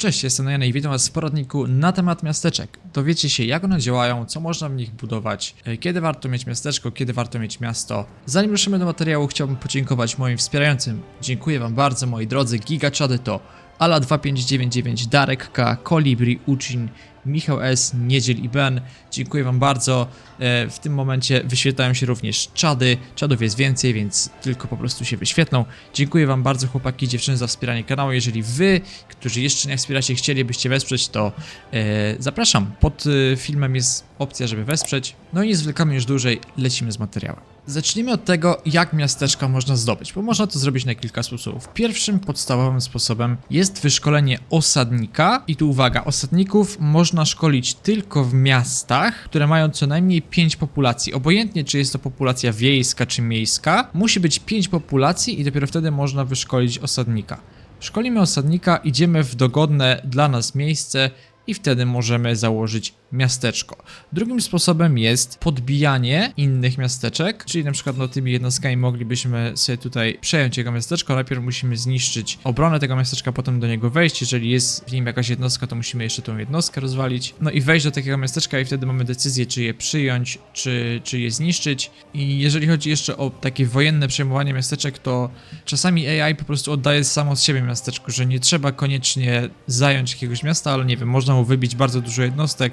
Cześć, jestem Najana i witam Was w poradniku na temat miasteczek. Dowiecie się jak one działają, co można w nich budować, e, kiedy warto mieć miasteczko, kiedy warto mieć miasto. Zanim ruszymy do materiału, chciałbym podziękować moim wspierającym. Dziękuję Wam bardzo, moi drodzy. Gigaczady to Ala2599, Darek K, Kolibri, Uczin, Michał S, Niedziel i Ben. Dziękuję Wam bardzo. E, W tym momencie wyświetlają się również czady. Czadów jest więcej, więc tylko po prostu się wyświetlą. Dziękuję Wam bardzo, chłopaki i dziewczyny, za wspieranie kanału. Jeżeli Wy, którzy jeszcze nie wspieracie, chcielibyście wesprzeć, to e, zapraszam. Pod e, filmem jest opcja, żeby wesprzeć. No i nie zwlekamy już dłużej, lecimy z materiałem. Zacznijmy od tego, jak miasteczka można zdobyć, bo można to zrobić na kilka sposobów. Pierwszym podstawowym sposobem jest wyszkolenie osadnika i tu uwaga, osadników można szkolić tylko w miastach, które mają co najmniej 5 populacji. Obojętnie czy jest to populacja wiejska czy miejska, musi być 5 populacji i dopiero wtedy można wyszkolić osadnika. Szkolimy osadnika, idziemy w dogodne dla nas miejsce i wtedy możemy założyć miasteczko. Drugim sposobem jest podbijanie innych miasteczek, czyli na przykład no, tymi jednostkami moglibyśmy sobie tutaj przejąć jego miasteczko. Najpierw musimy zniszczyć obronę tego miasteczka, potem do niego wejść. Jeżeli jest w nim jakaś jednostka, to musimy jeszcze tą jednostkę rozwalić. No i wejść do takiego miasteczka i wtedy mamy decyzję, czy je przyjąć, czy, czy je zniszczyć. I jeżeli chodzi jeszcze o takie wojenne przejmowanie miasteczek, to czasami AI po prostu oddaje samo z siebie miasteczku, że nie trzeba koniecznie zająć jakiegoś miasta, ale nie wiem, można mu wybić bardzo dużo jednostek,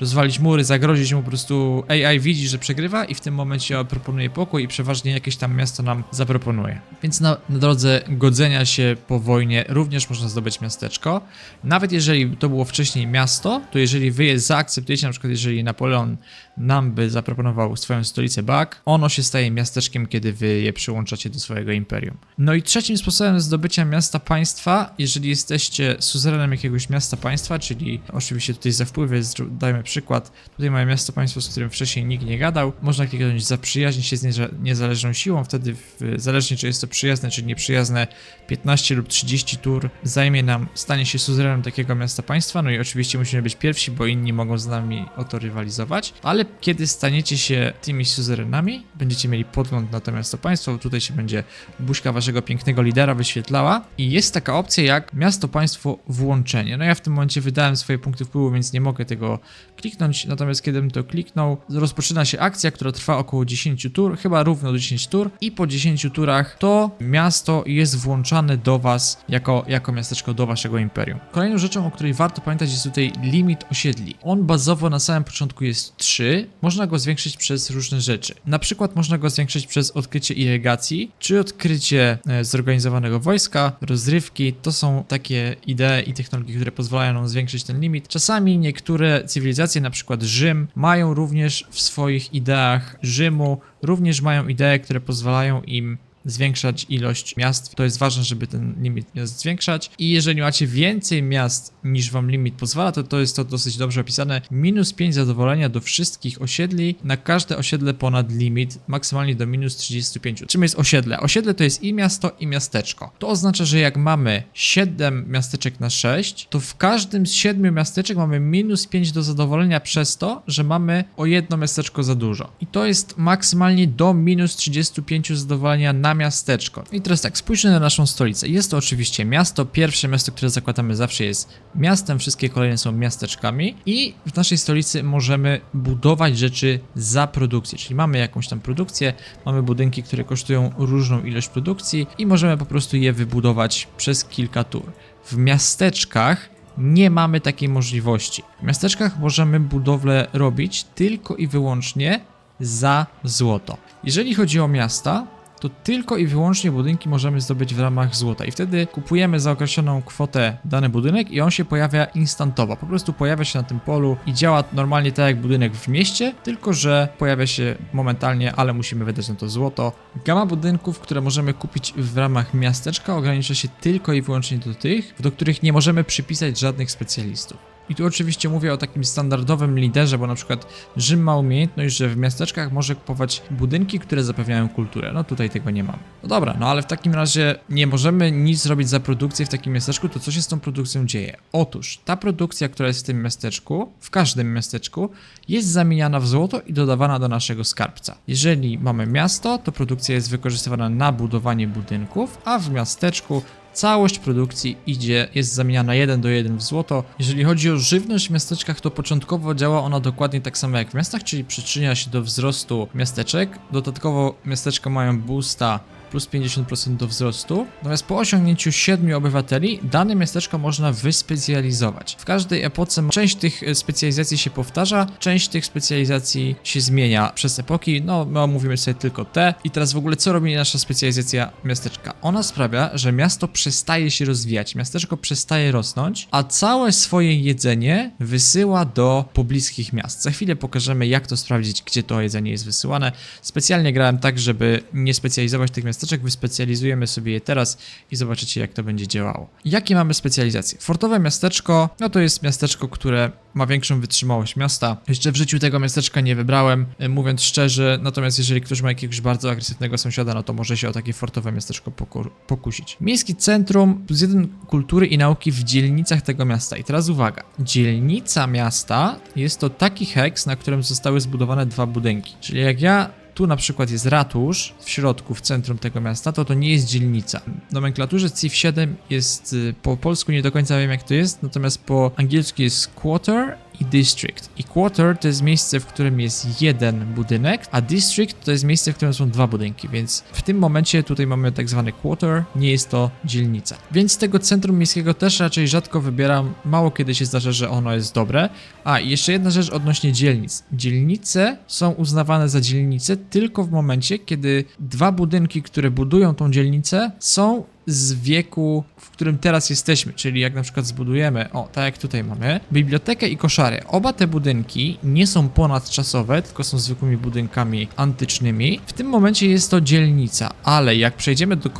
rozwalić mury, zagrozić mu po prostu AI widzi, że przegrywa i w tym momencie proponuje pokój i przeważnie jakieś tam miasto nam zaproponuje. Więc na, na drodze godzenia się po wojnie również można zdobyć miasteczko. Nawet jeżeli to było wcześniej miasto, to jeżeli wy je zaakceptujecie, na przykład jeżeli Napoleon nam by zaproponował swoją stolicę Bak, ono się staje miasteczkiem, kiedy wy je przyłączacie do swojego imperium. No i trzecim sposobem zdobycia miasta państwa, jeżeli jesteście suzerenem jakiegoś miasta państwa, czyli oczywiście tutaj za wpływy, dajmy przykład, tutaj mamy miasto państwo, z którym wcześniej nikt nie gadał, można kliknąć zaprzyjaźnić się z nieza- niezależną siłą, wtedy w, zależnie czy jest to przyjazne czy nieprzyjazne, 15 lub 30 tur zajmie nam stanie się suzerenem takiego miasta państwa, no i oczywiście musimy być pierwsi, bo inni mogą z nami o to rywalizować, ale kiedy staniecie się tymi suzerenami, będziecie mieli podgląd na to miasto państwo, tutaj się będzie buźka waszego pięknego lidera wyświetlała. I jest taka opcja jak miasto państwo włączenie. No ja w tym momencie wydałem swoje punkty wpływu, więc nie mogę tego kliknąć, natomiast kiedy bym to kliknął, rozpoczyna się akcja, która trwa około 10 tur, chyba równo 10 tur i po 10 turach to miasto jest włączane do was jako, jako miasteczko do waszego imperium. Kolejną rzeczą, o której warto pamiętać jest tutaj limit osiedli. On bazowo na samym początku jest 3, można go zwiększyć przez różne rzeczy. Na przykład można go zwiększyć przez odkrycie irygacji, czy odkrycie e, zorganizowanego wojska, rozrywki. To są takie idee i technologie, które pozwalają nam zwiększyć ten limit. Czasami niektóre cywilizacje, na przykład Rzym, mają również w swoich ideach Rzymu, również mają idee, które pozwalają im zwiększać ilość miast. To jest ważne, żeby ten limit zwiększać. I jeżeli macie więcej miast niż wam limit pozwala, to to jest to dosyć dobrze opisane. Minus 5 zadowolenia do wszystkich osiedli, na każde osiedle ponad limit, maksymalnie do minus 35. Czym jest osiedle? Osiedle to jest i miasto, i miasteczko. To oznacza, że jak mamy 7 miasteczek na 6, to w każdym z 7 miasteczek mamy minus 5 do zadowolenia przez to, że mamy o jedno miasteczko za dużo. I to jest maksymalnie do minus 35 zadowolenia na miasteczko. I teraz tak, spójrzmy na naszą stolicę. Jest to oczywiście miasto. Pierwsze miasto, które zakładamy zawsze jest miastem, wszystkie kolejne są miasteczkami i w naszej stolicy możemy budować rzeczy za produkcję, czyli mamy jakąś tam produkcję, mamy budynki, które kosztują różną ilość produkcji i możemy po prostu je wybudować przez kilka tur. W miasteczkach nie mamy takiej możliwości. W miasteczkach możemy budowlę robić tylko i wyłącznie za złoto. Jeżeli chodzi o miasta, to tylko i wyłącznie budynki możemy zdobyć w ramach złota i wtedy kupujemy za określoną kwotę dany budynek i on się pojawia instantowo. Po prostu pojawia się na tym polu i działa normalnie tak jak budynek w mieście, tylko że pojawia się momentalnie, ale musimy wydać na to złoto. Gama budynków, które możemy kupić w ramach miasteczka ogranicza się tylko i wyłącznie do tych, do których nie możemy przypisać żadnych specjalistów. I tu oczywiście mówię o takim standardowym liderze, bo na przykład Rzym ma umiejętność, że w miasteczkach może kupować budynki, które zapewniają kulturę. No tutaj tego nie mamy. No dobra, no ale w takim razie nie możemy nic zrobić za produkcję w takim miasteczku, to co się z tą produkcją dzieje? Otóż ta produkcja, która jest w tym miasteczku, w każdym miasteczku, jest zamieniana w złoto i dodawana do naszego skarbca. Jeżeli mamy miasto, to produkcja jest wykorzystywana na budowanie budynków, a w miasteczku całość produkcji idzie, jest zamieniana 1 do 1 w złoto. Jeżeli chodzi o żywność w miasteczkach, to początkowo działa ona dokładnie tak samo jak w miastach, czyli przyczynia się do wzrostu miasteczek. Dodatkowo miasteczka mają boosta plus 50% do wzrostu. Natomiast po osiągnięciu 7 obywateli dane miasteczko można wyspecjalizować. W każdej epoce część tych e, specjalizacji się powtarza, część tych specjalizacji się zmienia przez epoki. No, my omówimy sobie tylko te. I teraz w ogóle co robi nasza specjalizacja miasteczka? Ona sprawia, że miasto przestaje się rozwijać, miasteczko przestaje rosnąć, a całe swoje jedzenie wysyła do pobliskich miast. Za chwilę pokażemy, jak to sprawdzić, gdzie to jedzenie jest wysyłane. Specjalnie grałem tak, żeby nie specjalizować tych miasteczek, wyspecjalizujemy sobie je teraz i zobaczycie, jak to będzie działało. Jakie mamy specjalizacje? Fortowe miasteczko, no to jest miasteczko, które ma większą wytrzymałość miasta. Jeszcze w życiu tego miasteczka nie wybrałem, e, mówiąc szczerze, natomiast jeżeli ktoś ma jakiegoś bardzo agresywnego sąsiada, no to może się o takie fortowe miasteczko poku- pokusić. Miejskie centrum plus jeden kultury i nauki w dzielnicach tego miasta. I teraz uwaga, dzielnica miasta jest to taki heks, na którym zostały zbudowane dwa budynki. Czyli jak ja tu na przykład jest ratusz w środku, w centrum tego miasta, to to nie jest dzielnica. W nomenklaturze CIF 7 jest, y, po polsku nie do końca wiem jak to jest, natomiast po angielsku jest quarter i district. I quarter to jest miejsce, w którym jest jeden budynek, a district to jest miejsce, w którym są dwa budynki, więc w tym momencie tutaj mamy tak zwany quarter, nie jest to dzielnica. Więc tego centrum miejskiego też raczej rzadko wybieram, mało kiedy się zdarza, że ono jest dobre. A i jeszcze jedna rzecz odnośnie dzielnic. Dzielnice są uznawane za dzielnice tylko w momencie, kiedy dwa budynki, które budują tą dzielnicę, są z wieku, w którym teraz jesteśmy, czyli jak na przykład zbudujemy, o, tak jak tutaj mamy, bibliotekę i koszary. Oba te budynki nie są ponadczasowe, tylko są zwykłymi budynkami antycznymi. W tym momencie jest to dzielnica, ale jak przejdziemy do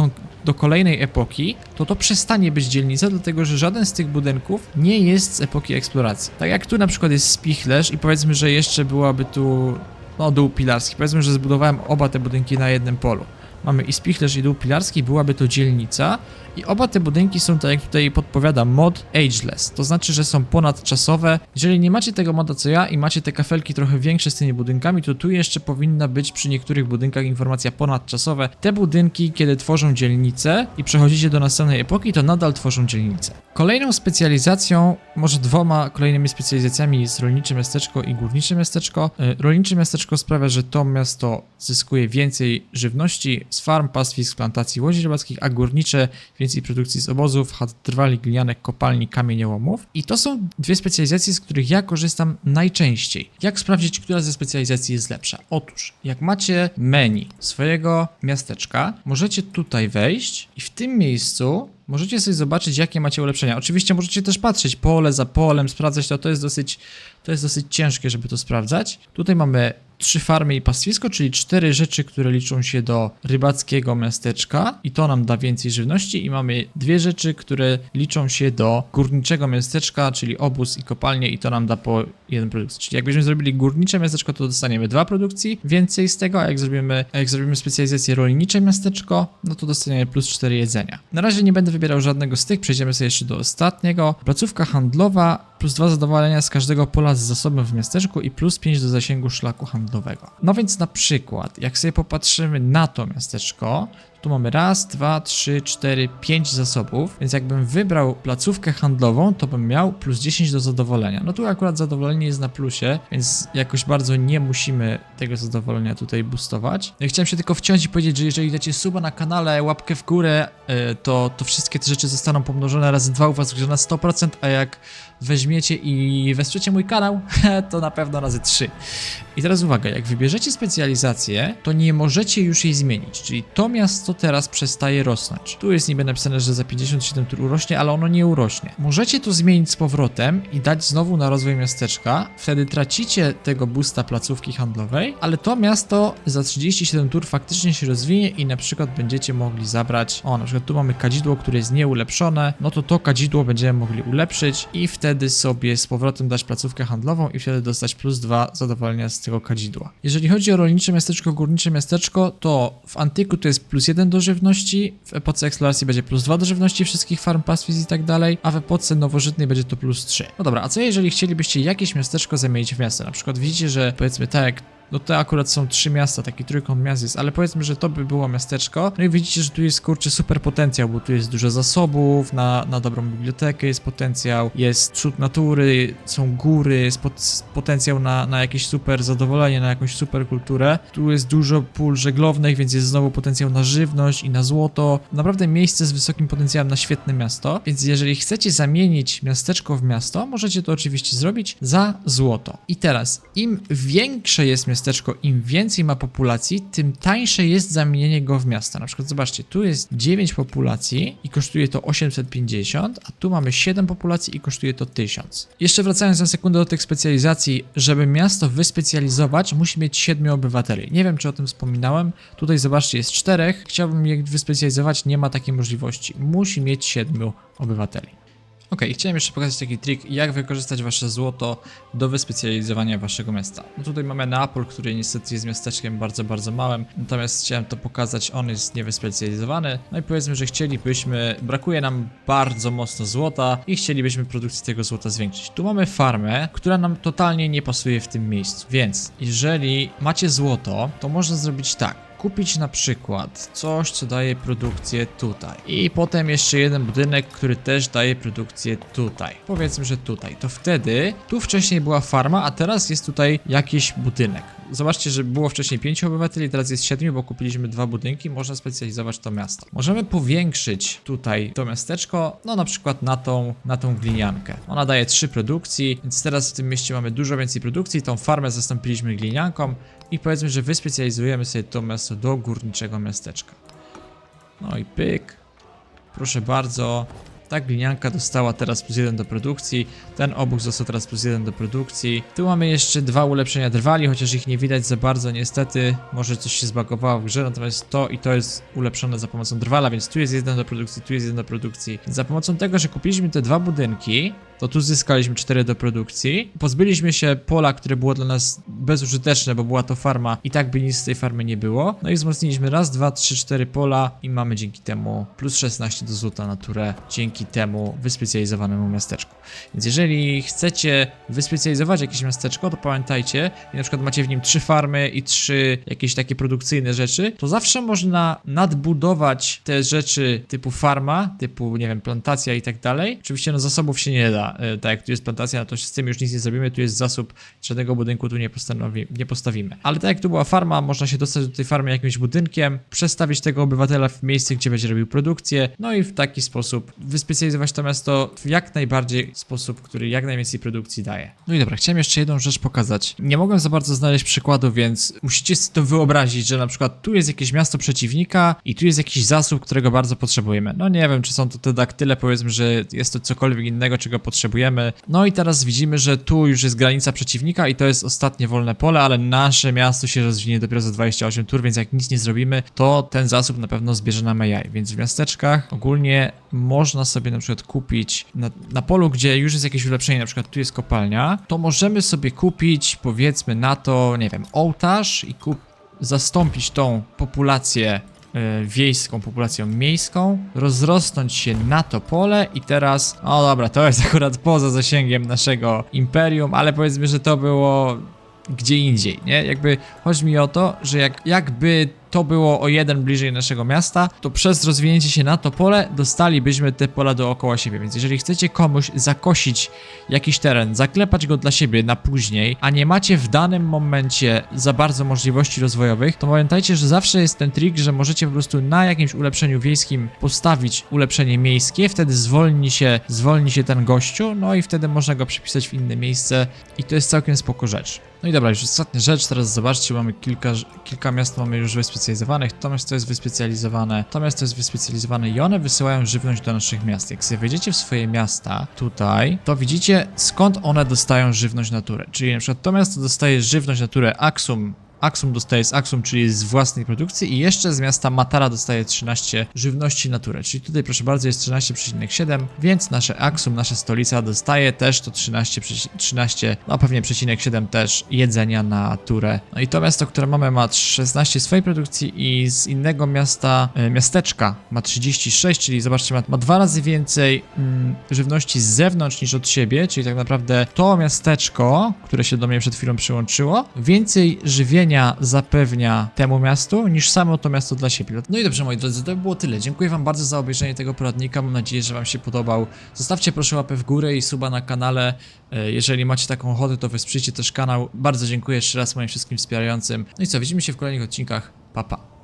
do kolejnej epoki, to to przestanie być dzielnica, dlatego że żaden z tych budynków nie jest z epoki eksploracji. Tak jak tu na przykład jest spichlerz i powiedzmy, że jeszcze byłaby tu no, dół pilarski. Powiedzmy, że zbudowałem oba te budynki na jednym polu. Mamy i spichlerz i dół pilarski, byłaby to dzielnica i oba te budynki są, tak jak tutaj podpowiada mod, ageless. To znaczy, że są ponadczasowe. Jeżeli nie macie tego moda co ja i macie te kafelki trochę większe z tymi budynkami, to tu jeszcze powinna być przy niektórych budynkach informacja ponadczasowe. Te budynki, kiedy tworzą dzielnicę i przechodzicie do następnej epoki, to nadal tworzą dzielnicę. Kolejną specjalizacją, może dwoma kolejnymi specjalizacjami jest rolnicze miasteczko i górnicze miasteczko. Y, Rolnicze miasteczko sprawia, że to miasto zyskuje więcej żywności z farm, pastwisk, plantacji łodzi rybackich, a górnicze więcej produkcji z obozów, chat trwali, glinianek, kopalni, kamieniołomów. I to są dwie specjalizacje, z których ja korzystam najczęściej. Jak sprawdzić, która ze specjalizacji jest lepsza? Otóż, jak macie menu swojego miasteczka, możecie tutaj wejść i w tym miejscu możecie sobie zobaczyć, jakie macie ulepszenia. Oczywiście możecie też patrzeć pole za polem, sprawdzać to, to jest dosyć, to jest dosyć ciężkie, żeby to sprawdzać. Tutaj mamy trzy farmy i pastwisko, czyli cztery rzeczy, które liczą się do rybackiego miasteczka i to nam da więcej żywności i mamy dwie rzeczy, które liczą się do górniczego miasteczka, czyli obóz i kopalnie i to nam da po jeden produkcji. Czyli jakbyśmy zrobili górnicze miasteczko, to dostaniemy dwa produkcji więcej z tego, a jak zrobimy, jak zrobimy specjalizację rolnicze miasteczko, no to dostaniemy plus cztery jedzenia. Na razie nie będę wybierał żadnego z tych, przejdziemy sobie jeszcze do ostatniego. Placówka handlowa plus dwa zadowolenia z każdego pola z zasobem w miasteczku i plus 5 do zasięgu szlaku handlowego. No więc na przykład, jak sobie popatrzymy na to miasteczko, tu mamy raz, dwa, trzy, cztery, pięć zasobów, więc jakbym wybrał placówkę handlową, to bym miał plus 10 do zadowolenia. No tu akurat zadowolenie jest na plusie, więc jakoś bardzo nie musimy tego zadowolenia tutaj boostować. Ja chciałem się tylko wciąć i powiedzieć, że jeżeli dacie suba na kanale, łapkę w górę, y, to, to wszystkie te rzeczy zostaną pomnożone razy dwa u was grze na 100%, a jak weźmiecie i wesprzecie mój kanał, to na pewno razy 3. I teraz uwaga, jak wybierzecie specjalizację, to nie możecie już jej zmienić, czyli to miasto teraz przestaje rosnąć. Tu jest niby napisane, że za 57 tur urośnie, ale ono nie urośnie. Możecie to zmienić z powrotem i dać znowu na rozwój miasteczka, wtedy tracicie tego boosta placówki handlowej, ale to miasto za 37 tur faktycznie się rozwinie i na przykład będziecie mogli zabrać, o na przykład tu mamy kadzidło, które jest nieulepszone, no to to kadzidło będziemy mogli ulepszyć i wtedy sobie z powrotem dać placówkę handlową i wtedy dostać plus 2 zadowolenia z tego kadzidła. Jeżeli chodzi o rolnicze miasteczko, górnicze miasteczko, to w antyku to jest plus 1 do żywności, w epoce eksploracji będzie plus 2 do żywności wszystkich farm, pastwisk i tak dalej, a w epoce nowożytnej będzie to plus 3. No dobra, a co jeżeli chcielibyście jakieś miasteczko zamienić w miasto? Na przykład widzicie, że powiedzmy tak jak No to akurat są trzy miasta, taki trójkąt miast jest, ale powiedzmy, że to by było miasteczko. No i widzicie, że tu jest kurczę super potencjał, bo tu jest dużo zasobów, na, na dobrą bibliotekę jest potencjał, jest cud natury, są góry, jest pot, potencjał na, na jakieś super zadowolenie, na jakąś super kulturę. Tu jest dużo pól żeglownych, więc jest znowu potencjał na żywność i na złoto. Naprawdę miejsce z wysokim potencjałem na świetne miasto, więc jeżeli chcecie zamienić miasteczko w miasto, możecie to oczywiście zrobić za złoto. I teraz, im większe jest miasteczko, im więcej ma populacji, tym tańsze jest zamienienie go w miasto. Na przykład zobaczcie, tu jest 9 populacji i kosztuje to 850, a tu mamy 7 populacji i kosztuje to 1000. Jeszcze wracając na sekundę do tych specjalizacji, żeby miasto wyspecjalizować, musi mieć 7 obywateli. Nie wiem, czy o tym wspominałem. Tutaj zobaczcie, jest 4. Chciałbym je wyspecjalizować, nie ma takiej możliwości. Musi mieć 7 obywateli. Ok, chciałem jeszcze pokazać taki trik, jak wykorzystać wasze złoto do wyspecjalizowania waszego miasta. No tutaj mamy Neapol, który niestety jest miasteczkiem bardzo, bardzo małym, natomiast chciałem to pokazać, on jest niewyspecjalizowany. No i powiedzmy, że chcielibyśmy, brakuje nam bardzo mocno złota i chcielibyśmy produkcję tego złota zwiększyć. Tu mamy farmę, która nam totalnie nie pasuje w tym miejscu, więc jeżeli macie złoto, to można zrobić tak kupić na przykład coś, co daje produkcję tutaj. I potem jeszcze jeden budynek, który też daje produkcję tutaj. Powiedzmy, że tutaj. To wtedy, tu wcześniej była farma, a teraz jest tutaj jakiś budynek. Zobaczcie, że było wcześniej 5 obywateli, teraz jest 7, bo kupiliśmy dwa budynki, można specjalizować to miasto. Możemy powiększyć tutaj to miasteczko, no na przykład na tą, na tą gliniankę. Ona daje 3 produkcji, więc teraz w tym mieście mamy dużo więcej produkcji, tą farmę zastąpiliśmy glinianką i powiedzmy, że wyspecjalizujemy sobie to miasto do górniczego miasteczka. No i pyk. Proszę bardzo. Ta glinianka dostała teraz plus 1 do produkcji, ten obóz został teraz plus 1 do produkcji. Tu mamy jeszcze dwa ulepszenia drwali, chociaż ich nie widać za bardzo niestety. Może coś się zbagowało w grze, natomiast to i to jest ulepszone za pomocą drwala, więc tu jest 1 do produkcji, tu jest 1 do produkcji. Za pomocą tego, że kupiliśmy te dwa budynki, to tu zyskaliśmy 4 do produkcji. Pozbyliśmy się pola, które było dla nas bezużyteczne, bo była to farma i tak by nic z tej farmy nie było. No i wzmocniliśmy raz, dwa, trzy, cztery pola i mamy dzięki temu plus 16 do złota naturę, dzięki temu wyspecjalizowanemu miasteczku. Więc jeżeli chcecie wyspecjalizować jakieś miasteczko, to pamiętajcie, i na przykład macie w nim trzy farmy i trzy jakieś takie produkcyjne rzeczy, to zawsze można nadbudować te rzeczy typu farma, typu, nie wiem, plantacja i tak dalej. Oczywiście no zasobów się nie da, e, tak jak tu jest plantacja, to z tym już nic nie zrobimy, tu jest zasób, żadnego budynku tu nie, postanowi, nie postawimy. Ale tak jak tu była farma, można się dostać do tej farmy jakimś budynkiem, przestawić tego obywatela w miejsce, gdzie będzie robił produkcję, no i w taki sposób wyspecjalizować to miasto w jak najbardziej sposób, który jak najwięcej produkcji daje. No i dobra, chciałem jeszcze jedną rzecz pokazać. Nie mogłem za bardzo znaleźć przykładu, więc musicie sobie to wyobrazić, że na przykład tu jest jakieś miasto przeciwnika i tu jest jakiś zasób, którego bardzo potrzebujemy. No nie wiem, czy są to te daktyle, powiedzmy, że jest to cokolwiek innego, czego potrzebujemy. No i teraz widzimy, że tu już jest granica przeciwnika i to jest ostatnie wolne pole, ale nasze miasto się rozwinie dopiero za 28 tur, więc jak nic nie zrobimy, to ten zasób na pewno zbierze nam AI. Więc w miasteczkach ogólnie można sobie na przykład kupić na, na polu, gdzie już jest jakieś ulepszenie, na przykład tu jest kopalnia, to możemy sobie kupić powiedzmy na to, nie wiem, ołtarz i kup zastąpić tą populację wiejską populacją miejską, rozrosnąć się na to pole i teraz, o dobra, to jest akurat poza zasięgiem naszego imperium, ale powiedzmy, że to było gdzie indziej, nie? Jakby chodzi mi o to, że jak, jakby to było o jeden bliżej naszego miasta, to przez rozwinięcie się na to pole dostalibyśmy te pola dookoła siebie. Więc jeżeli chcecie komuś zakosić jakiś teren, zaklepać go dla siebie na później, a nie macie w danym momencie za bardzo możliwości rozwojowych, to pamiętajcie, że zawsze jest ten trik, że możecie po prostu na jakimś ulepszeniu wiejskim postawić ulepszenie miejskie, wtedy zwolni się, zwolni się ten gościu, no i wtedy można go przepisać w inne miejsce i to jest całkiem spoko rzecz. No i dobra, już ostatnia rzecz, teraz zobaczcie, mamy kilka, kilka miast mamy już wyspecjalizowanych, to miasto jest wyspecjalizowane, to miasto jest wyspecjalizowane i one wysyłają żywność do naszych miast. Jak sobie wejdziecie w swoje miasta, tutaj, to widzicie skąd one dostają żywność naturę. Czyli na przykład to miasto dostaje żywność naturę Axum dostaje z Aksum, czyli z własnej produkcji i jeszcze z miasta Matara dostaje 13 żywności naturę, czyli tutaj proszę bardzo jest 13,7, więc nasze Aksum, nasza stolica dostaje też to 13, przeci- 13 no pewnie przecinek 7 też jedzenia na turę. No i to miasto, które mamy ma 16 swojej produkcji i z innego miasta, e, miasteczka ma 36, czyli zobaczcie, ma, ma dwa razy więcej mm, żywności z zewnątrz niż od siebie, czyli tak naprawdę to miasteczko, które się do mnie przed chwilą przyłączyło, więcej żywienia zapewnia temu miastu niż samo to miasto dla siebie. No i dobrze, moi drodzy, to by było tyle. Dziękuję Wam bardzo za obejrzenie tego poradnika. Mam nadzieję, że Wam się podobał. Zostawcie proszę łapę w górę i suba na kanale. E, Jeżeli macie taką ochotę, to wesprzyjcie też kanał. Bardzo dziękuję jeszcze raz moim wszystkim wspierającym. No i co, widzimy się w kolejnych odcinkach. Pa, pa.